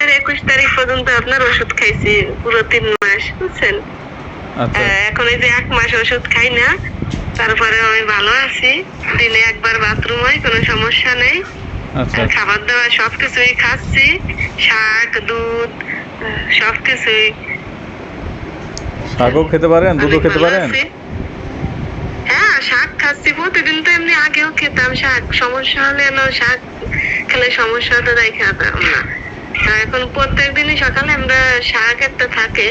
একুশ তারিখ পর্যন্ত আপনার ওষুধ খাইছি পুরো তিন মাস বুঝছেন? আচ্ছা। এখন এই যে এক মাস ওষুধ খাই না তারপরে আমি ভালো আছি। দিনে একবার বাথরুম হয় কোনো সমস্যা নেই। আচ্ছা। খাবার দাবার সবকিছুই খাচ্ছি শাক দুধ সবকিছুই। শাকও খেতে পারেন দুধও খেতে পারেন? হ্যাঁ শাক খাচ্ছি প্রতিদিন তো এমনি আগেও খেতাম শাক। সমস্যা হলে শাক খেলে সমস্যা হতো তাই খেতাম না। আর এখন প্রত্যেক দিনই সকালে আমরা শাক একটা থাকে।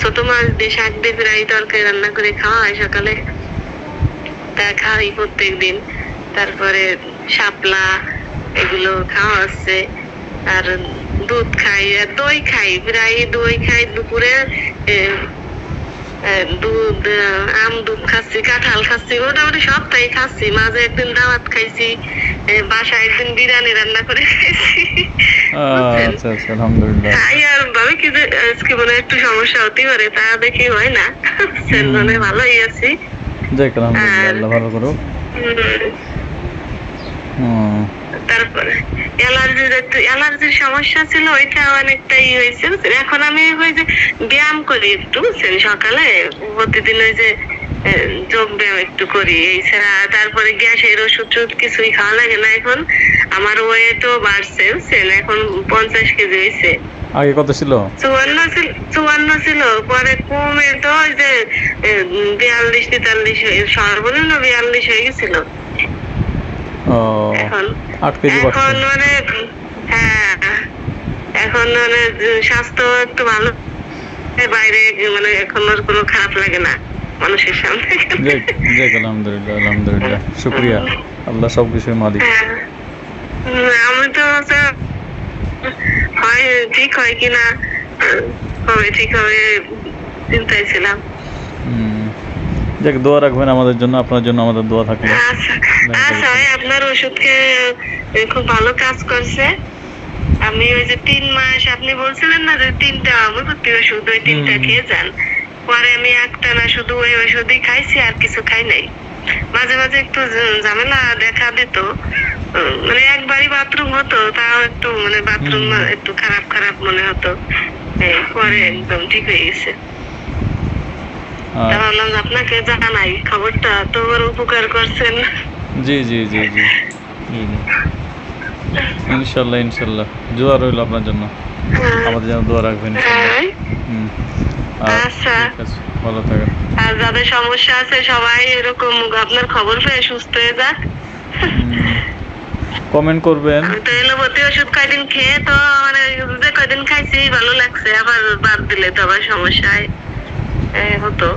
ছোট মাছ দিয়ে শাক দিয়ে ফ্রাই তরকারি রান্না করে খাওয়া হয় সকালে। তা খাওয়াই প্রত্যেক দিন। তারপরে শাপলা, এগুলো খাওয়া হচ্ছে। আর দুধ খাই, আর দই খাই। প্রায় দই খাই দুপুরে দুধ আম দুধ খাচ্ছি কাঁঠাল খাচ্ছি মোটামুটি সবটাই খাচ্ছি। মাঝে একদিন দাওয়াত খাইছি বাসায় একদিন বিরিয়ানি রান্না করে খাইছি। আচ্ছা আচ্ছা আলহামদুলিল্লাহ। তাই আর ভাবে কি যে আজকে মনে একটু সমস্যা হতে পারে তা দেখি হয় না। মানে ভালোই আছি। যাক আলহামদুলিল্লাহ আর- ভালো করুক। হুম। তারপরে অ্যালার্জির একটু অ্যালার্জির সমস্যা ছিল ওইটা অনেকটা ই হয়েছে এখন আমি ওই যে ব্যায়াম করি একটু বুঝছেন? সকালে প্রতিদিন ওই যে যোগ ব্যায়াম একটু করি এই ছাড়া তারপরে গ্যাসের ওষুধ কিছুই খাওয়া লাগে না এখন। আমার ওয়েটও বাড়ছে বুঝছেন? এখন পঞ্চাশ কেজি হয়েছে। আগে কত ছিল? চুয়ান্ন ছিল চুয়ান্ন ছিল পরে কমে তো ওই যে বিয়াল্লিশ তেতাল্লিশ সর্বনিম্ন বিয়াল্লিশ হয়ে গেছিল। আট কেজি এখন মানে হ্যাঁ এখন মানে স্বাস্থ্য একটু ভালো। বাইরে মানে এখন আর কোনো খারাপ লাগে না মানুষের সামনে। যাক আলহামদুলিল্লাহ আলহামদুলিল্লাহ। শুক্রিয়া। আল্লাহ সব কিছুর মালিক। হ্যাঁ। আমি তো হচ্ছে হয় ঠিক হয় কিনা হবে ঠিক হবে চিন্তায় ছিলাম। যাক দোয়া রাখবেন আমাদের জন্য আপনার জন্য আমাদের দোয়া থাকবে। আচ্ছা। আচ্ছা ভাই আপনার ওষুধ খেয়ে খুব ভালো কাজ করছে। আমি ওই যে তিন মাস আপনি বলছিলেন না যে তিনটা হোমিওপ্যাথি ওষুধ ওই তিনটা খেয়ে যান। পরে আমি একটা না শুধু ওই ওষুধই খাইছি আর কিছু খাই নাই। মাঝে মাঝে একটু ঝামেলা দেখা দিত। মানে একবারই বাথরুম হতো তাও একটু মানে বাথরুম একটু খারাপ খারাপ মনে হতো। পরে একদম ঠিক হয়ে গেছে। ভাবলাম আপনাকে জানাই খবরটা তো বড় উপকার করছেন জি জি জি জি। জি জি। ইনশাল্লাহ ইনশাল্লাহ। দোয়া রইল আপনার জন্য। আমাদের জন্য দোয়া রাখবেন হ্যাঁ। আচ্ছা। ভালো থাকেন। আর যাদের সমস্যা আছে সবাই এরকম আপনার খবর পেয়ে সুস্থ হয়ে যাক। কমেন্ট করবেন। আমি তো এলোপতি ওষুধ কয়দিন খেয়ে তো মানে যে কয়দিন খাইছি ভালো লাগছে। আবার বাদ দিলে তো আবার সমস্যা এ, হতো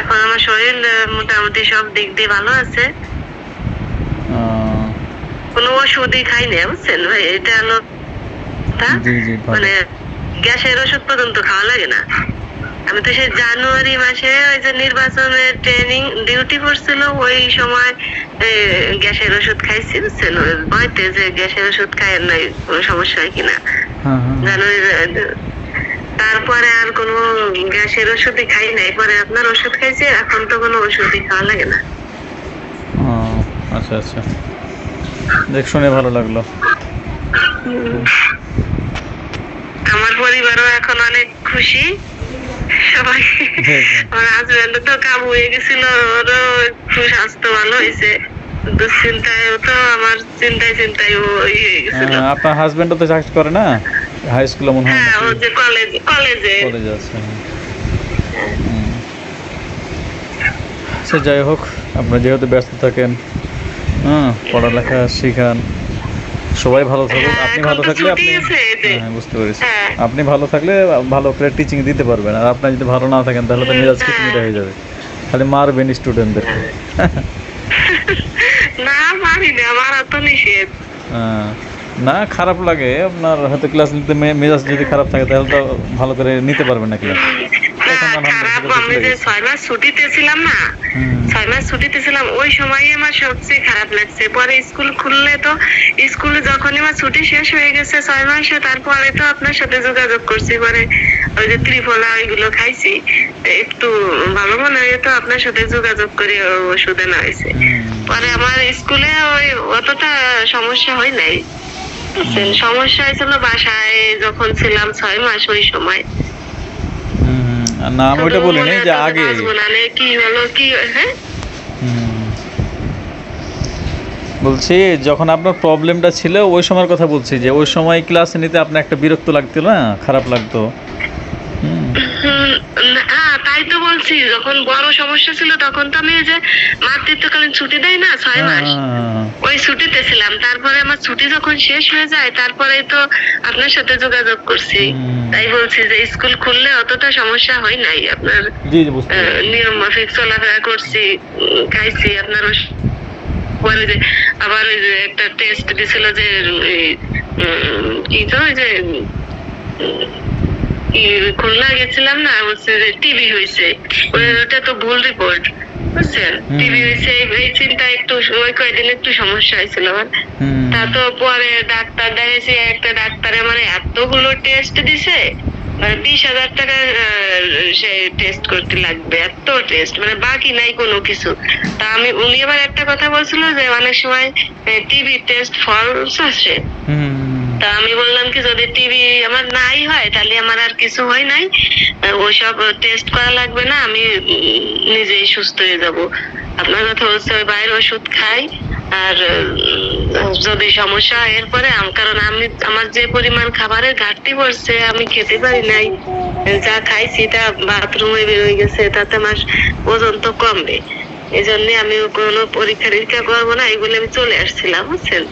এখন আমার শরীর মোটামুটি সব দিক দিয়ে ভালো আছে। কোনো ওষুধই খাই না বুঝছেন? ভাই এটা হলো মানে গ্যাসের ওষুধ পর্যন্ত খাওয়া লাগে না। আমি তো সেই জানুয়ারি মাসে ওই যে নির্বাচনের ট্রেনিং ডিউটি পড়ছিল ওই সময় গ্যাসের ওষুধ খাইছি বুঝছেন? ভয়তে যে গ্যাসের ওষুধ খায় নাই কোনো সমস্যা হয় কিনা? হ্যাঁ হ্যাঁ। জানুয়ারি তারপরে আর কোনো গ্যাসের ওষুধই খাই নাই পরে আপনার ওষুধ খাইছি এখন তো কোনো ওষুধই খাওয়া লাগে না। আচ্ছা আচ্ছা। দেখ শুনে ভালো লাগল। আমার পরিবারও এখন অনেক খুশি। সবাই। আমার হাজবেন্ড তো কাবু হয়ে গেছিল ওরও একটু স্বাস্থ্য ভালো হয়েছে। দুশ্চিন্তায় তো আমার চিন্তায় চিন্তায় ও ইয়ে হয়ে গেছিল। আপনার হাজবেন্ডও তো চাকরি করে না? হাই স্কুলে মনে হয় হ্যাঁ কলেজ কলেজে কলেজে আছে সে যাই হোক আপনার যেহেতু ব্যস্ত থাকেন হ্যাঁ পড়ালেখা শিখান সবাই ভালো হ্যাঁ, আপনি ভালো থাকলে আপনি হ্যাঁ বুঝতে পেরেছি। হ্যাঁ। আপনি ভালো থাকলে ভালো করে টিচিং দিতে পারবেন। আর আপনি যদি ভালো না থাকেন তাহলে তো মেজাজ হ্যাঁ। খিটমিটে হয়ে যাবে। খালি মারবেন স্টুডেন্টদের না পারি না আমার তো নিষেধ। হ্যাঁ। না খারাপ লাগে। আপনার হয়তো ক্লাস নিতে মেজাজ যদি খারাপ থাকে তাহলে তো ভালো করে নিতে পারবেন না ক্লাস না এখন আলহামদুলিল্লাহ। খারাপ আমি যে ছয় মাস ছুটিতে ছিলাম না ছয় মাস ছুটিতে ছিলাম ওই সময়ই আমার সবচেয়ে খারাপ লাগছে। পরে স্কুল খুললে তো স্কুলে যখনই আমার ছুটি শেষ হয়ে গেছে ছয় মাসে তারপরে তো আপনার সাথে যোগাযোগ করছি। পরে ওই যে ত্রিফলা ওইগুলো খাইছি একটু ভালো মনে হয় তো আপনার সাথে যোগাযোগ করে ওষুধ আনা হয়েছে। পরে আমার স্কুলে ওই অতটা সমস্যা হয় নাই? সমস্যা হয়েছিল বাসায় যখন ছিলাম ছয় মাস ওই সময়। হুম, হুম। আর না আমি ওইটা বলিনি যে আগে। কি হলো কি হ্যাঁ? বলছি যখন আপনার প্রবলেমটা ছিল ওই সময়ের কথা বলছি যে ওই সময় ক্লাস নিতে আপনার একটা বিরক্ত লাগতো না? খারাপ লাগতো হুম, হুম, না, হ্যাঁ, তাই তো বলছি যখন বড় সমস্যা ছিল তখন তো আমি ওই যে মাতৃত্বকালীন ছুটি দেয় না ছয় মাস হ্যাঁ, ওই ছুটিতে ছিলাম। তারপরে আমার ছুটি যখন শেষ হয়ে যায় তারপরে তো আপনার সাথে যোগাযোগ করছি। তাই বলছি যে স্কুল খুললে অতটা সমস্যা হয় নাই। আপনার। নিয়ম মাফিক চলাফেরা করছি খাইছি আপনার ওই- পরে যে আবার ওই যে একটা টেস্ট দিছিল যে কি তো ওই যে খুলনা গেছিলাম না বলছে যে টিভি হয়েছে। ওটা তো ভুল রিপোর্ট বুঝছেন হুম। টিভি হয়েছে এই- চিন্তা একটু ওই একটু সমস্যা হয়েছিল আমার। তা তো পরে ডাক্তার দেখাইছি একটা ডাক্তারে মানে এতগুলো টেস্ট দিছে মানে বিশ হাজার টাকা সে টেস্ট করতে লাগবে এত টেস্ট মানে বাকি নাই কোনো কিছু। তা আমি উনি আবার একটা কথা বলছিল যে অনেক সময় টিভি টেস্ট ফলস আসে। তা আমি বললাম কি, যদি টিভি আমার নাই হয়, তাহলে আমার আর কিছু হয় নাই। ওইসব টেস্ট করা লাগবে না, আমি নিজেই সুস্থ হয়ে যাব। আপনার কথা হচ্ছে ওই বাইরে ওষুধ খাই, আর যদি সমস্যা হয়, এরপরে কারণ আমি, আমার যে পরিমাণ খাবারের ঘাটতি পড়ছে, আমি খেতে পারি নাই। যা খাইছি, তা বাথরুমে বেরোয় গেছে, তাতে আমার ওজন তো কমবে। এই জন্য আমি কোনো পরীক্ষা নিরীক্ষা করব না, এগুলো আমি চলে আসছিলাম, বুঝছেন?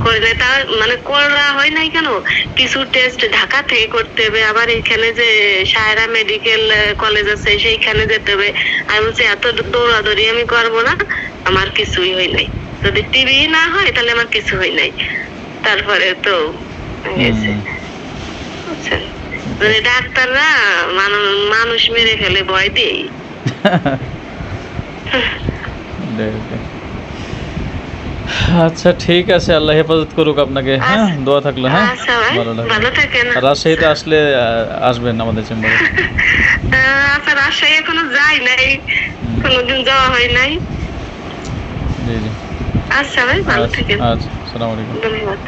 করলে তার মানে করা হয় নাই কেন? কিছু টেস্ট ঢাকা থেকে করতে হবে আবার এখানে যে সায়রা মেডিকেল কলেজ আছে সেইখানে যেতে হবে। আমি বলছি এত দৌড়াদৌড়ি আমি করব না আমার কিছুই হয় নাই। যদি টিভি না হয় তাহলে আমার কিছু হয় নাই। তারপরে তো হুম। মানে ডাক্তাররা মানু- মানুষ মেরে ফেলে ভয় দেখ। আচ্ছা ঠিক আছে আল্লাহ হেফাজত করুক আপনাকে। হ্যাঁ আচ্ছা। দোয়া থাকল হ্যাঁ? আচ্ছা ভালো লাগল রাজশাহীতে আসলে আসবেন আমাদের চেম্বারে। আচ্ছা রাজশাহী এখনও যাই নাই। কোনোদিন যাওয়া হয় নাই। জি জি। আচ্ছা ভাই ভালো আচ্ছা থাকেন। আচ্ছা আসসালামু আলাইকুম। ধন্যবাদ।